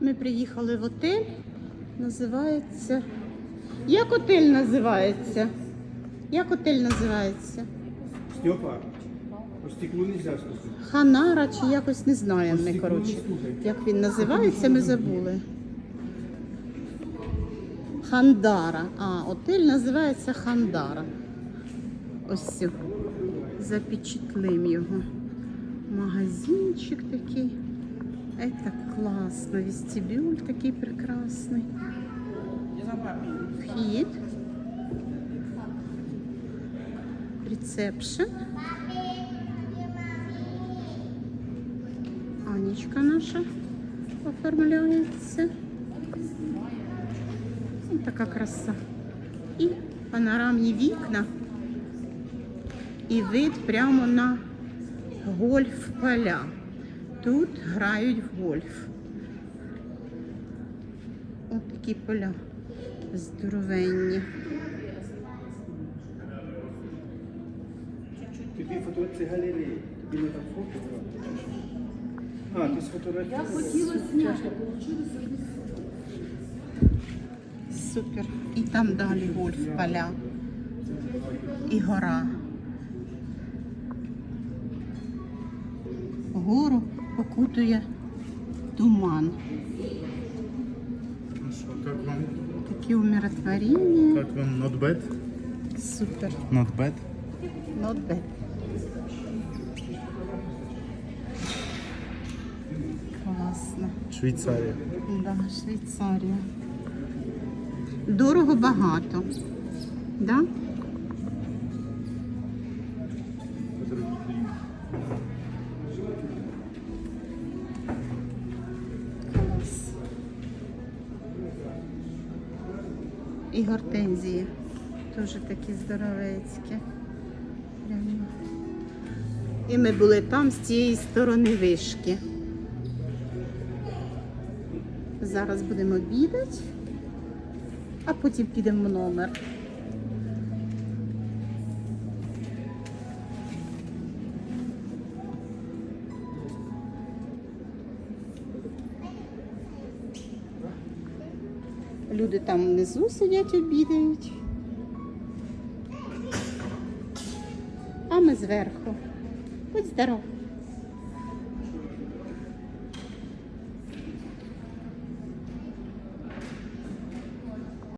Ми приїхали в отель. Називається. Як отель називається? Як отель називається? Степа, по стеклу нельзя стукнуть. Ханара чи якось не знаємо ми, коротше. Як він називається, ми забули. Хандара. А, отель називається Хандара. Ось все. Запечатлим його. Магазинчик такий. Это класно. Вестибюль такий прекрасний. Вхід. Ресепшн. Анечка наша оформляється. Ось така краса. І панорамні вікна. І вид прямо на гольф поля. Тут грають в гольф. Ось такі поля здоровенні. Тобі фото це галерея. Тобі не там фото брати? А, ти сфотографував? Супер. І там далі гольф поля. І гора. Гору покутує туман. Ну що, як вам, Такі умиротворення. як вам not bad? Супер. Not bad? Not bad. Класно. Швейцарія. Да, Швейцарія. Дорого багато. Да? І гортензії. Теж такі здоровецькі. Прямо. І ми були там з цієї сторони вишки. Зараз будемо обідати, а потім підемо в номер. Люди там внизу сидять, обідають. А ми зверху. Будь здоров.